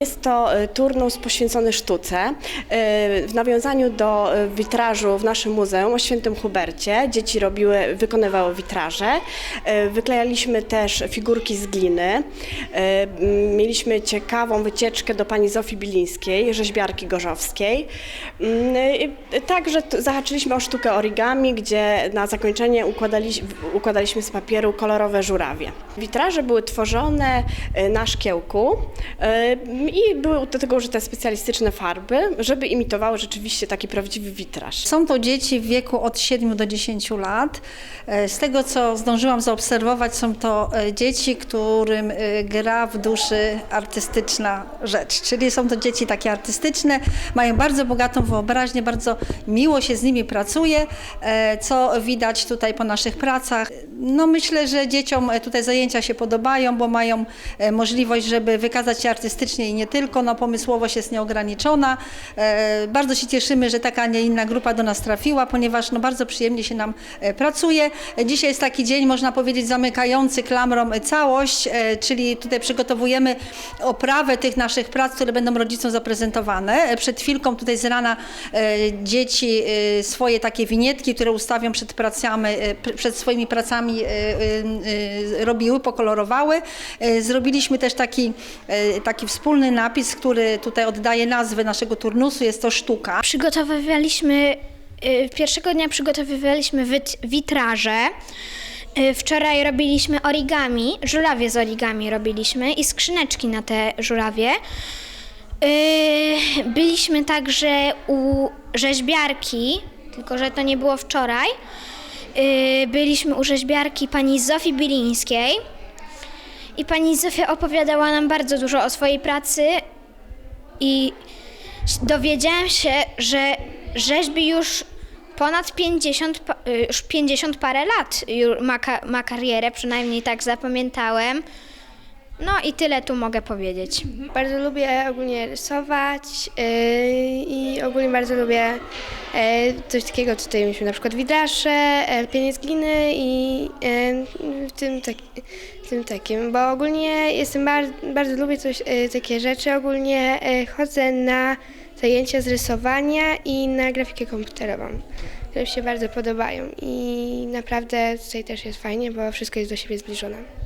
Jest to y, turnus poświęcony sztuce. Y, W nawiązaniu do y, witrażu w naszym muzeum o Świętym Hubercie dzieci robiły, wykonywały witraże. Wyklejaliśmy też figurki z gliny. Mieliśmy ciekawą wycieczkę do pani Zofii Bilińskiej, rzeźbiarki gorzowskiej. Mm, Także zahaczyliśmy o sztukę origami, gdzie na zakończenie układali, układaliśmy z papieru kolorowe żurawie. Witraże były tworzone na szkiełku i były do tego użyte specjalistyczne farby, żeby imitowały rzeczywiście taki prawdziwy witraż. Są to dzieci w wieku od 7 do 10 lat. E, Z tego, co zdążyłam zaobserwować, są to e, dzieci, którym e, gra w duszy artystyczna rzecz. Czyli są to dzieci takie artystyczne, mają bardzo bogatą wyobraźnię, bardzo miło się z nimi pracuje, co widać tutaj po naszych pracach. No myślę, że dzieciom tutaj zajęcia się podobają, bo mają możliwość, żeby wykazać się artystycznie i nie tylko, no pomysłowość jest nieograniczona. E, Bardzo się cieszymy, że taka, a nie inna grupa do nas trafiła, ponieważ no bardzo przyjemnie się nam e, pracuje. Dzisiaj jest taki dzień, można powiedzieć, zamykający klamrą całość, e, czyli tutaj przygotowujemy oprawę tych naszych prac, które będą rodzicom zaprezentowane. Przed chwilką tutaj z rana dzieci swoje takie winietki, które ustawią przed pracami, pr- przed swoimi pracami robiły, pokolorowały. Zrobiliśmy też taki, taki wspólny napis, który tutaj oddaje nazwę naszego turnusu, jest to sztuka. Przygotowywaliśmy, y, pierwszego dnia przygotowywaliśmy wit- witraże. Y, Wczoraj robiliśmy origami, żurawie z origami robiliśmy i skrzyneczki na te żurawie. Y, Byliśmy także u rzeźbiarki, tylko że to nie było wczoraj. Byliśmy u rzeźbiarki pani Zofii Bilińskiej. I pani Zofia opowiadała nam bardzo dużo o swojej pracy i dowiedziałam się, że rzeźbi już ponad 50, pa- y, już 50 parę lat ma, ma karierę, przynajmniej tak zapamiętałem. No i tyle tu mogę powiedzieć. Bardzo lubię ogólnie rysować yy, i ogólnie bardzo lubię yy, coś takiego, tutaj mieliśmy na przykład widrasze, yy, lepienie z gliny i yy, tym tak, tym takim, bo ogólnie jestem bardzo, bardzo lubię coś, yy, takie rzeczy, ogólnie yy, chodzę na zajęcia z rysowania i na grafikę komputerową, które mi się bardzo podobają i naprawdę tutaj też jest fajnie, bo wszystko jest do siebie zbliżone.